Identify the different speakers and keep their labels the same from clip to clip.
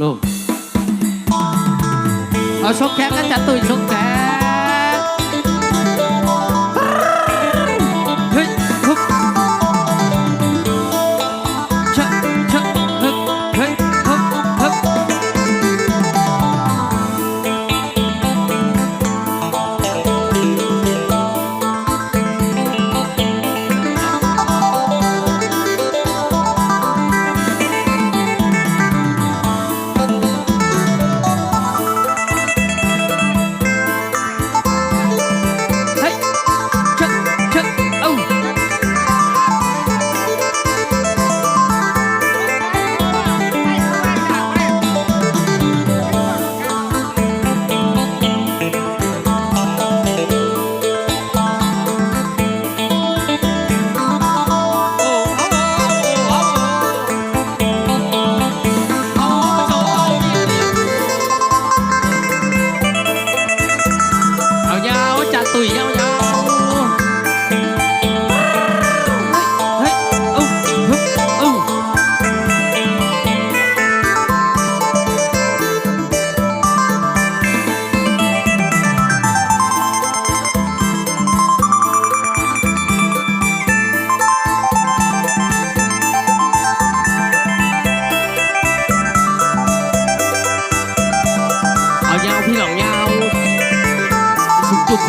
Speaker 1: ลูกเอาชกแขกก็จะตุยชกแขก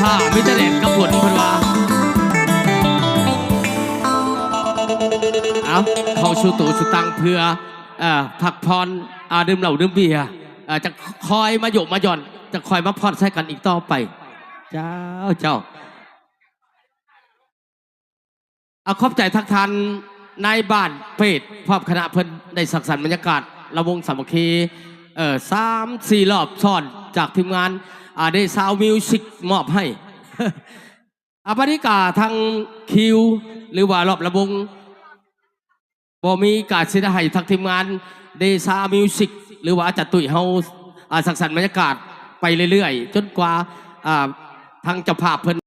Speaker 1: ผ้าม่จะแดดกับฝนเพันวาเอาเขาชูตูสุตังเพื่อเอ่อพักพรอาดื่มเหล้าดื่มเบียร์จะคอยมาโยกมาหย่อน จะคอยมาพอดใส่กันอีกต่อไป เจ้าเจ้าเอาขอบใจทักทานนายบ้านเพจพร้อมคณะเพิ่นได้สักสรรบรรยากาศระวงสามัคคีเอ่อสามสี่รอบซ้อน จากทีมงานเดซาวมิวสิกมอบให้อาบริกาทางคิว หรือว่ารอบระบงบ่มีการเสียให้ทางทีมงานเดซามิวสิกหรือว่าจัดตุยเฮาสักสรรค์บรรยากาศไปเรื่อยๆ จนกว่าอ่าทางเจ้าภาพเพิ่น